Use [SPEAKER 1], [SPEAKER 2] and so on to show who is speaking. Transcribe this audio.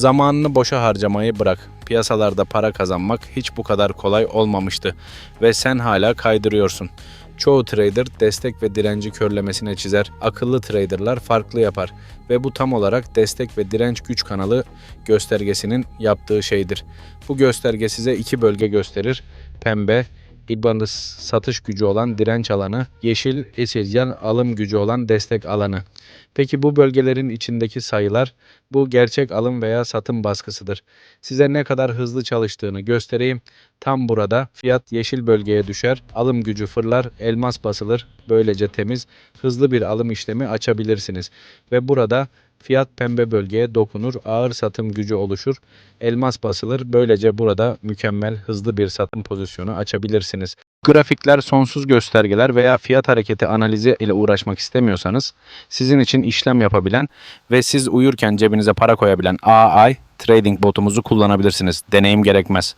[SPEAKER 1] Zamanını boşa harcamayı bırak. Piyasalarda para kazanmak hiç bu kadar kolay olmamıştı ve sen hala kaydırıyorsun. Çoğu trader destek ve direnci körlemesine çizer. Akıllı traderlar farklı yapar ve bu tam olarak destek ve direnç güç kanalı göstergesinin yaptığı şeydir. Bu gösterge size iki bölge gösterir. Pembe İBAN'da satış gücü olan direnç alanı, yeşil yan alım gücü olan destek alanı. Peki bu bölgelerin içindeki sayılar bu gerçek alım veya satım baskısıdır. Size ne kadar hızlı çalıştığını göstereyim. Tam burada fiyat yeşil bölgeye düşer, alım gücü fırlar, elmas basılır. Böylece temiz, hızlı bir alım işlemi açabilirsiniz. Ve burada fiyat pembe bölgeye dokunur, ağır satım gücü oluşur, elmas basılır. Böylece burada mükemmel, hızlı bir satım pozisyonu açabilirsiniz. Grafikler sonsuz göstergeler veya fiyat hareketi analizi ile uğraşmak istemiyorsanız sizin için işlem yapabilen ve siz uyurken cebinize para koyabilen AI trading botumuzu kullanabilirsiniz. Deneyim gerekmez.